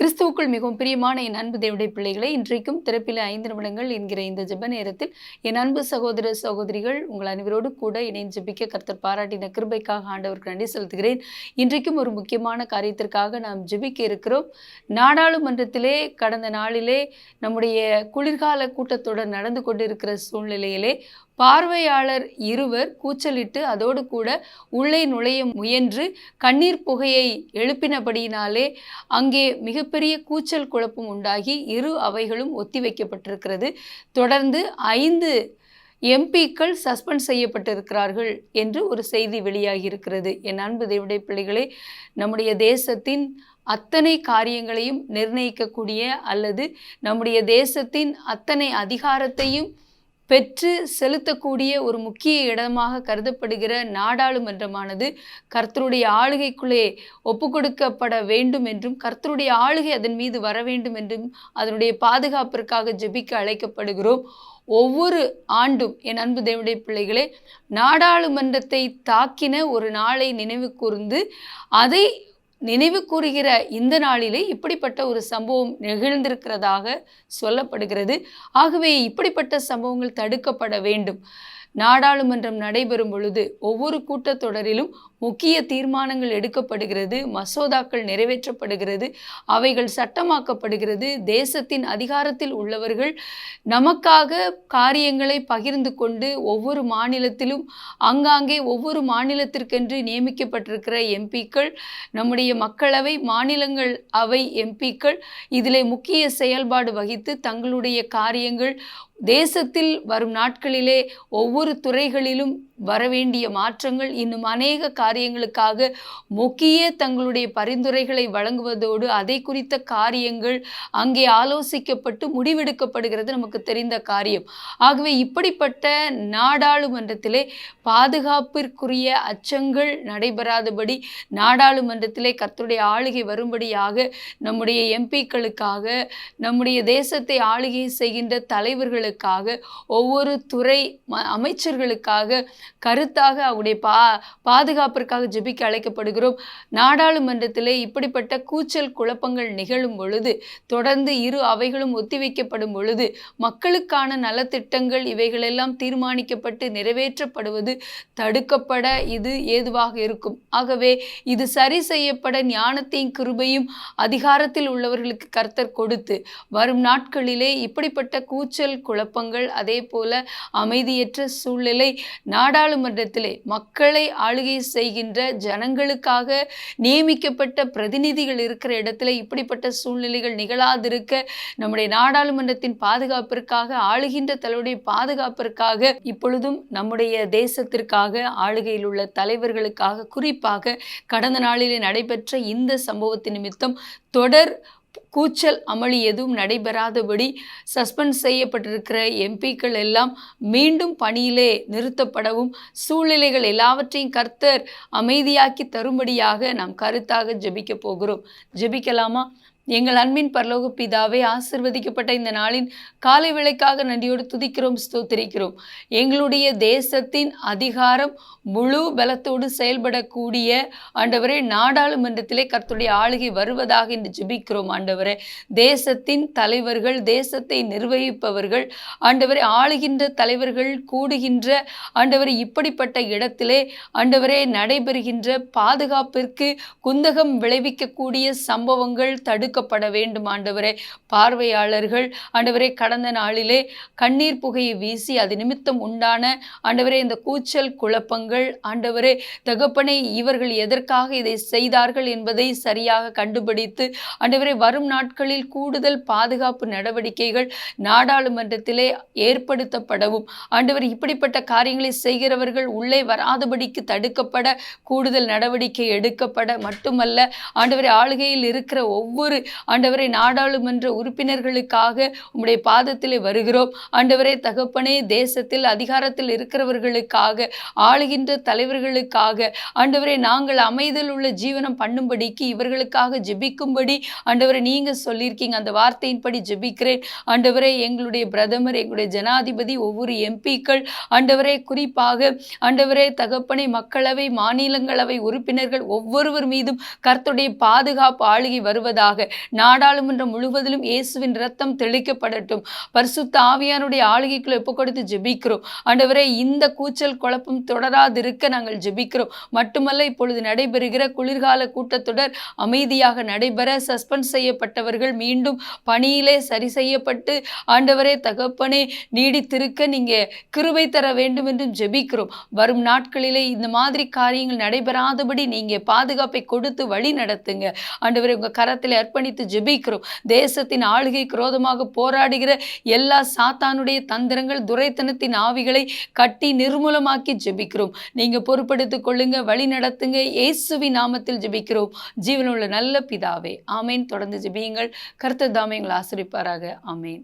கிறிஸ்துவுக்குள் மிகவும் பிரியமான என் அன்பு தேவடைய பிள்ளைகளை இன்றைக்கும் திறப்பில் ஐந்து நிமிடங்கள் என்கிற இந்த ஜெப நேரத்தில் என் அன்பு சகோதர சகோதரிகள் உங்கள் அனைவரோடு கூட இணைந்து ஜெபிக்க கர்த்தர் பாராட்டின கிருபைக்காக ஆண்டவருக்கு நன்றி செலுத்துகிறேன். இன்றைக்கும் ஒரு முக்கியமான காரியத்திற்காக நாம் ஜெபிக்க இருக்கிறோம். நாடாளுமன்றத்திலே கடந்த நாளிலே நம்முடைய குளிர்கால கூட்டத்தொடர் நடந்து கொண்டிருக்கிற சூழ்நிலையிலே பார்வையாளர் இருவர் கூச்சலிட்டு அதோடு கூட உள்ளே நுழைய முயன்று கண்ணீர் புகையை எழுப்பினபடியினாலே அங்கே மிகப்பெரிய கூச்சல் குழப்பம் உண்டாகி இரு அவைகளும் ஒத்திவைக்கப்பட்டிருக்கிறது. தொடர்ந்து ஐந்து எம்பிக்கள் சஸ்பெண்ட் செய்யப்பட்டிருக்கிறார்கள் என்று ஒரு செய்தி வெளியாகி இருக்கிறது என் அன்பு தேவடைய பிள்ளைகளே நம்முடைய தேசத்தின் அத்தனை காரியங்களையும் நிர்ணயிக்கக்கூடிய அல்லது நம்முடைய தேசத்தின் அத்தனை அதிகாரத்தையும் பெற்று செலுத்தக்கூடிய ஒரு முக்கிய இடமாக கருதப்படுகிற நாடாளுமன்றமானது கர்த்தருடைய ஆளுகைக்குள்ளே ஒப்புக்கொடுக்கப்பட வேண்டும் என்றும் கர்த்தருடைய ஆளுகை அதன் மீது வர வேண்டும் என்றும் அதனுடைய பாதுகாப்பிற்காக ஜெபிக்க அழைக்கப்படுகிறோம். ஒவ்வொரு ஆண்டும் என் அன்பு தேவனுடைய பிள்ளைகளே நாடாளுமன்றத்தை தாக்கின ஒரு நாளை நினைவு கூர்ந்து அதை நினைவு கூறுகிற இந்த நாளிலே இப்படிப்பட்ட ஒரு சம்பவம் நிகழ்ந்திருக்கிறதாக சொல்லப்படுகிறது. ஆகவே இப்படிப்பட்ட சம்பவங்கள் தடுக்கப்பட வேண்டும். நாடாளுமன்றம் நடைபெறும் பொழுது ஒவ்வொரு கூட்டத்தொடரிலும் முக்கிய தீர்மானங்கள் எடுக்கப்படுகிறது மசோதாக்கள் நிறைவேற்றப்படுகிறது அவைகள் சட்டமாக்கப்படுகிறது. தேசத்தின் அதிகாரத்தில் உள்ளவர்கள் நமக்காக காரியங்களை பகிர்ந்து கொண்டு ஒவ்வொரு மாநிலத்திலும் அங்காங்கே ஒவ்வொரு மாநிலத்திற்கென்று நியமிக்கப்பட்டிருக்கிற எம்பிக்கள் நம்முடைய மக்களவை மாநிலங்கள் அவை எம்பிக்கள் இதிலே முக்கிய செயல்பாடு வகித்து தங்களுடைய காரியங்கள் தேசத்தில் வரும் நாட்களிலே ஒவ்வொரு துறைகளிலும் வரவேண்டிய மாற்றங்கள் இன்னும் அநேக காரியங்களுக்காக முக்கிய தங்களுடைய பரிந்துரைகளை வழங்குவதோடு அதை குறித்த காரியங்கள் அங்கே ஆலோசிக்கப்பட்டு முடிவெடுக்கப்படுகிறது நமக்கு தெரிந்த காரியம். ஆகவே இப்படிப்பட்ட நாடாளுமன்றத்திலே பாதுகாப்பிற்குரிய அச்சங்கள் நடைபெறாதபடி நாடாளுமன்றத்திலே கர்த்தருடைய ஆளுகை வரும்படியாக நம்முடைய எம்பிக்களுக்காக நம்முடைய தேசத்தை ஆளுகை செய்கின்ற தலைவர்களுக்கு தலைவர்களுக்காக ஒவ்வொரு துறை அமைச்சர்களுக்காக கருத்தாக அவருடைய பா பாதுகாப்பிற்காக ஜெபிக்க அழைக்கப்படுகிறோம். நாடாளுமன்றத்திலே இப்படிப்பட்ட கூச்சல் குழப்பங்கள் நிகழும் பொழுது தொடர்ந்து இரு அவைகளும் ஒத்திவைக்கப்படும் பொழுது மக்களுக்கான நலத்திட்டங்கள் இவைகளெல்லாம் தீர்மானிக்கப்பட்டு நிறைவேற்றப்படுவது தடுக்கப்பட இது ஏதுவாக இருக்கும். ஆகவே இது சரி செய்யப்பட ஞானத்தையும் கிருபையும் அதிகாரத்தில் உள்ளவர்களுக்கு கர்த்தர் கொடுத்து வரும் நாட்களிலே இப்படிப்பட்ட கூச்சல் குழப்பங்கள் அதே போல அமைதியற்ற சூழ்நிலை நாடாளுமன்றத்திலே மக்களை ஆளுகை செய்கின்ற ஜனங்களுக்காக நியமிக்கப்பட்ட பிரதிநிதிகள் இருக்கிற இடத்துல இப்படிப்பட்ட சூழ்நிலைகள் நிகழாதிருக்க நம்முடைய நாடாளுமன்றத்தின் பாதுகாப்பிற்காக ஆளுகின்ற தலைவருடைய பாதுகாப்பிற்காக இப்பொழுதும் நம்முடைய தேசத்திற்காக ஆளுகையில் உள்ள தலைவர்களுக்காக குறிப்பாக கடந்த நாளிலே நடைபெற்ற இந்த சம்பவத்தின் நிமித்தம் தொடர் கூச்சல் அமளி எதுவும் நடைபெறாதபடி சஸ்பெண்ட் செய்யப்பட்டிருக்கிற எம்பிக்கள் எல்லாம் மீண்டும் பணியிலே நிறுத்தப்படவும் சூழ்நிலைகள் எல்லாவற்றையும் கர்த்தர் அமைதியாக்கி தரும்படியாக நாம் கருத்தாக ஜெபிக்க போகிறோம். ஜெபிக்கலாமா? எங்கள் அன்பின் பரலோக பிதாவே ஆசிர்வதிக்கப்பட்ட இந்த நாளின் காலை விளைக்காக நன்றியோடு துதிக்கிறோம் ஸ்தோத்திரிக்கிறோம். எங்களுடைய தேசத்தின் அதிகாரம் முழு பலத்தோடு செயல்படக்கூடிய ஆண்டவரே நாடாளுமன்றத்திலே கர்த்துடைய ஆளுகை வருவதாக இன்று ஜெபிக்கிறோம் ஆண்டவரே. தேசத்தின் தலைவர்கள் தேசத்தை நிர்வகிப்பவர்கள் ஆண்டவரை ஆளுகின்ற தலைவர்கள் கூடுகின்ற ஆண்டவரை இப்படிப்பட்ட இடத்திலே ஆண்டவரே நடைபெறுகின்ற பாதுகாப்பிற்கு குந்தகம் விளைவிக்கக்கூடிய சம்பவங்கள் தடுக்க கொடுக்கப்பட வேண்டும் ஆண்டவரே. பார்வையாளர்கள் ஆண்டவரே கடந்த நாளிலே கண்ணீர் புகையை வீசி அது நிமித்தம் உண்டான ஆண்டவரே இந்த கூச்சல் குழப்பங்கள் ஆண்டவரே தகப்பனை இவர்கள் எதற்காக இதை செய்தார்கள் என்பதை சரியாக கண்டுபிடித்து ஆண்டவரே வரும் நாட்களில் கூடுதல் பாதுகாப்பு நடவடிக்கைகள் நாடாளுமன்றத்திலே ஏற்படுத்தப்படவும் ஆண்டவர் இப்படிப்பட்ட காரியங்களை செய்கிறவர்கள் உள்ளே வராதபடிக்கு தடுக்கப்பட கூடுதல் நடவடிக்கை எடுக்கப்பட மட்டுமல்ல ஆண்டவரை ஆளுகையில் இருக்கிற ஒவ்வொரு ஆண்டவரை நாடாளுமன்ற உறுப்பினர்களுக்காக உம்முடைய பாதத்திலே வருகிறோம். ஆண்டவரே தகப்பனே தேசத்தில் அதிகாரத்தில் இருக்கிறவர்களுக்காக ஆளுகின்ற தலைவர்களுக்காக ஆண்டவரே நாங்கள் அமைதல் உள்ள ஜீவனம் பண்ணும்படிக்கு இவர்களுக்காக ஜெபிக்கும்படி ஆண்டவரை நீங்க சொல்லியிருக்கீங்க. அந்த வார்த்தையின்படி ஜெபிக்கிறேன். ஆண்டவரே எங்களுடைய பிரதமர் எங்களுடைய ஜனாதிபதி ஒவ்வொரு எம்பிக்கள் ஆண்டவரே குறிப்பாக ஆண்டவரே தகப்பனை மக்களவை மாநிலங்களவை உறுப்பினர்கள் ஒவ்வொருவர் மீதும் கர்த்துடைய பாதுகாப்பு ஆளுகை வருவதாக நாடாளுமன்றம் முழுவதிலும் இயேசுவின் ரத்தம் தெளிக்கப்படட்டும். பரிசுத்த ஆவியானுடைய ஆளுகைக்குள்ள ஒப்பு கொடுத்து ஜெபிக்கிறோம். ஆண்டவரே இந்த கூச்சல் குழப்பம் தொடராதிருக்க நாங்கள் ஜெபிக்கிறோம். மட்டுமல்ல இப்பொழுது நடைபெறுகிற குளிர்கால கூட்டத்தொடர் அமைதியாக நடைபெற சஸ்பெண்ட் செய்யப்பட்டவர்கள் மீண்டும் பணியிலே சரி செய்யப்பட்டு ஆண்டவரே தகப்பனே நீடித்திருக்க நீங்க கிருபை தர வேண்டும் என்றும் ஜெபிக்கிறோம். வரும் நாட்களிலே இந்த மாதிரி காரியங்கள் நடைபெறாதபடி நீங்க பாதுகாப்பை கொடுத்து வழி நடத்துங்க. ஆண்டவரே உங்க கரத்தில் அர்ப்பணித்து ஜெபிக்கிறோம். தேசத்தின் ஆளுகை குரோதமாக போராடுகிற எல்லா சாத்தானுடைய தந்திரங்கள் துரைத்தனத்தின் ஆவிகளை கட்டி நிர்மூலமாக்கி ஜெபிக்கிறோம். நீங்க பொறுப்படுத்திக் கொள்ளுங்க வழி நடத்துங்க. இயேசுவி நாமத்தில் ஜெபிக்கிறோம். ஜீவனுள்ள நல்ல பிதாவே ஆமேன். தொடர்ந்து ஜெபியுங்கள். கர்த்தர் தாமே எங்களை ஆசிரிப்பாராக. ஆமேன்.